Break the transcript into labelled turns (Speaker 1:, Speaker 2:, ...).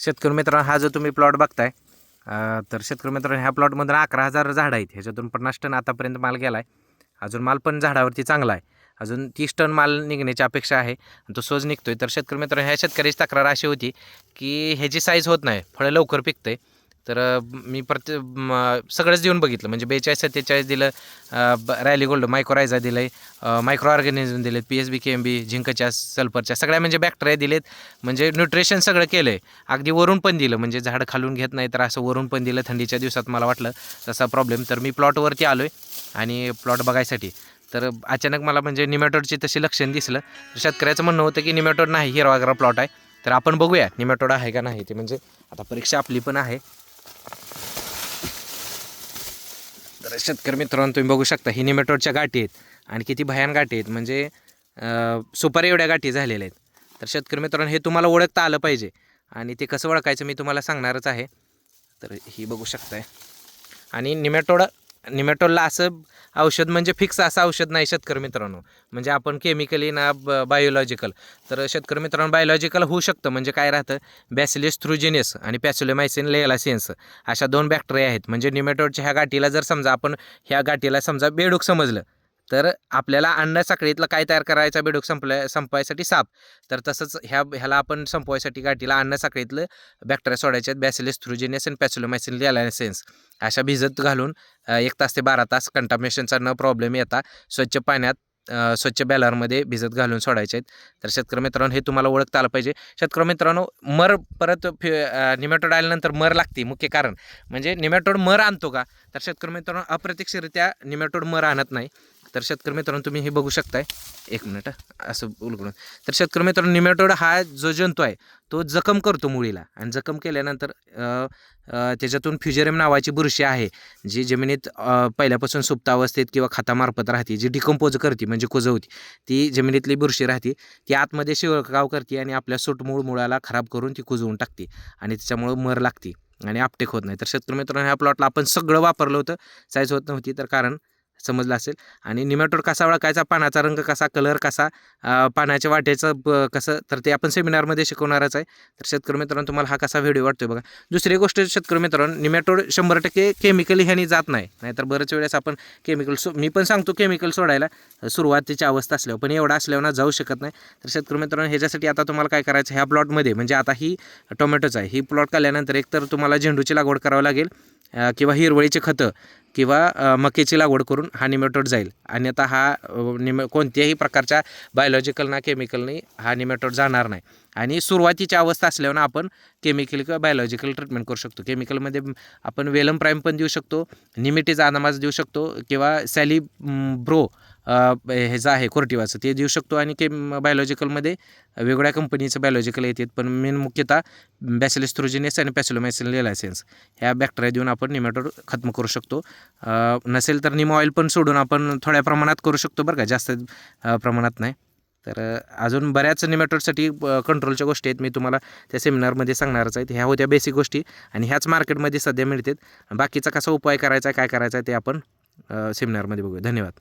Speaker 1: शेतकरी मित्रांनो हा जो तुम्ही प्लॉट बघताय तर शेतकरी मित्रांनो ह्या प्लॉटमधून अकरा हजार झाडं आहेत. ह्याच्यातून पन्नास टन आतापर्यंत माल गेला आहे अजून माल पण झाडावरती चांगला आहे. अजून तीस टन माल निघण्याची अपेक्षा आहे. तो सोज निघतोय. तर शेतकरी मित्रांनो ह्या शेतकऱ्याची तक्रार अशी होती की ह्याची साईज होत नाही. फळं लवकर पिकतंय. तर मी प्रत्येक सगळंच देऊन बघितलं. म्हणजे बेचाळीस सत्तेचाळीस दिलं ब- रॅली गोल्ड मायक्रोरायझा दिलं आहे मायक्रो ऑर्गॅनिझम दिलेत P S B K M B झिंकच्या सल्फरच्या सगळ्या म्हणजे बॅक्टेरिया दिलेत. म्हणजे न्यूट्रिशन सगळं केलं आहे अगदी वरून पण दिलं. म्हणजे झाड खालून घेत नाही तर असं वरून पण दिलं. थंडीच्या दिवसात मला वाटलं तसा प्रॉब्लेम तर मी प्लॉटवरती आलो आहे आणि प्लॉट बघायसाठी. तर अचानक मला म्हणजे निमॅटोडची तशी लक्षण दिसलं. तर शेतकऱ्याचं म्हणणं होतं की निमॅटोड नाही हिरवागरा प्लॉट आहे. तर आपण बघूया निमॅटोड आहे का नाही ते. म्हणजे आता परीक्षा आपली पण आहे तर शेतकरी मित्रांनो तुम्ही बघू शकता ही निमेटोडच्या गाठी आहेत. आणि किती भयान गाठी आहेत. म्हणजे सुपारी एवढ्या गाठी झालेल्या आहेत. तर शेतकरी मित्रांनो हे तुम्हाला ओळखता आलं पाहिजे. आणि ते कसं ओळखायचं मी तुम्हाला सांगणारच आहे. तर ही बघू शकताय. आणि निमेटोड निमॅटोडला असं औषध म्हणजे फिक्स असं औषध नाही शेतकरी मित्रांनो. म्हणजे आपण केमिकली ना बायोलॉजिकल तर शेतकरी मित्रांनो बायोलॉजिकल होऊ शकतं. म्हणजे काय राहतं? बॅसिलिस थ्रुजिनियस आणि पॅसिलोमायसिन लेलासिन्स अशा दोन बॅक्टेरिया आहेत. म्हणजे निमॅटोडच्या ह्या गाठीला जर समजा आपण ह्या गाठीला समजा बेडूक समजलं तर आपल्याला अन्न साखळीतलं काय तयार करायचा बेडूक संपल्या संपवायसाठी साप. तर तसंच ह्या ह्याला आपण संपवायसाठी गाठीला अन्न साखळीतलं बॅक्टेरिया सोडायचे आहेत बॅसिलिस थ्रुजिनियस आणि पॅसोलोमायसिन लियालायसेन्स अशा भिजत घालून एक तास ते बारा तास कंटामिनेशनचा न प्रॉब्लेम येता स्वच्छ पाण्यात स्वच्छ बॅलरमध्ये भिजत घालून सोडायचे आहेत. तर शेतकरी मित्रांनो हे तुम्हाला ओळखता आलं पाहिजे. शेतकरी मित्रांनो मर परत फि निमॅटोड आल्यानंतर मर लागते मुख्य कारण. म्हणजे निमॅटोड मर आणतो का? तर शेतकरी मित्रांनो अप्रत्यक्षरित्या निमॅटोड मर आणत नाही. तर शेतकरी मित्रांनो तुम्ही हे बघू शकताय. एक मिनिट असं उलगडून. तर शेतकरी मित्रांनो निमेटोड हा जो जंतू आहे तो जखम करतो मुळीला. आणि जखम केल्यानंतर त्याच्यातून फ्युजेरियम नावाची बुरशी आहे जी जमिनीत पहिल्यापासून सुप्त अवस्थेत किंवा खतामार्फत राहते जी डिकम्पोज करते म्हणजे कुजवती. ती जमिनीतली बुरशी राहते ती आतमध्ये शिवळकाव करते आणि आपल्या सूटमूळ मुळाला खराब करून ती कुजवून टाकते आणि त्याच्यामुळं मर लागते आणि आपटेक होत नाही. तर शेतकरी मित्रांनो ह्या प्लॉटला आपण सगळं वापरलं होतं साईज होत नव्हती तर कारण समजलं असेल. आणि निमॅटोड कसा ओळखायचा पानाचा रंग कसा कलर कसा पानाच्या पाण्याच्या वाटेचं ब- कसं तर ते आपण सेमिनारमध्ये शिकवणारच आहे. तर शेतकरी मित्रांनो तुम्हाला हा कसा व्हिडिओ वाटतोय बघा. दुसरी गोष्ट शेतकरी मित्रांनो निमॅटोड शंभर टक्के केमिकल ह्यानी जात नाही. नाहीतर बरेच वेळेस आपण केमिकल सो मी पण सांगतो केमिकल सोडायला सुरुवातीची अवस्था असल्यावर पण एवढा असल्यावर ना जाऊ शकत नाही. तर शेतकरी मित्रांनो ह्याच्यासाठी आता तुम्हाला काय करायचं ह्या प्लॉटमध्ये म्हणजे आता ही टोमॅटोचं आहे. ही प्लॉट काढल्यानंतर एकतर तुम्हाला झेंडूची लागवड करावं लागेल किंवा हिरवळीची खतं किंवा मकेची लागवड करून हा निमॅटोड जाईल. आणि आता हा निम कोणत्याही प्रकारच्या बायोलॉजिकल ना केमिकलनी हा निमॅटोड जाणार नाही. आणि सुरुवातीची अवस्था असल्यावर आपण केमिकल किंवा बायोलॉजिकल ट्रीटमेंट करू शकतो. केमिकलमध्ये आपण वेलम प्राईम पण देऊ शकतो निमिटीचा अनामाज देऊ शकतो किंवा सॅली ब्रो ह्याचं आहे कोर्टिवाचं ते देऊ शकतो आणि के बायोलॉजिकलमध्ये वेगवेगळ्या कंपनीचं बायोलॉजिकल येतात. पण मेन मुख्यतः बॅसिलिस थ्रोजिनियस आणि पॅसिलोमॅसिन लायसेन्स ह्या बॅक्टेरिया देऊन आपण निमॅटोड खत्म करू शकतो. नसेल तर निम ऑइल पण सोडून आपण थोड्या प्रमाणात करू शकतो बरं का जास्त प्रमाणात नाही. तर अजून बऱ्याच निमॅटोडसाठी कंट्रोलच्या गोष्टी आहेत. मी तुम्हाला त्या सेमिनारमध्ये सांगणारच आहेत ह्या होत्या बेसिक गोष्टी आणि ह्याच मार्केटमध्ये सध्या मिळतात. बाकीचा कसा उपाय करायचा आहे काय करायचा आहे ते आपण सेमिनारमध्ये बघूया. धन्यवाद.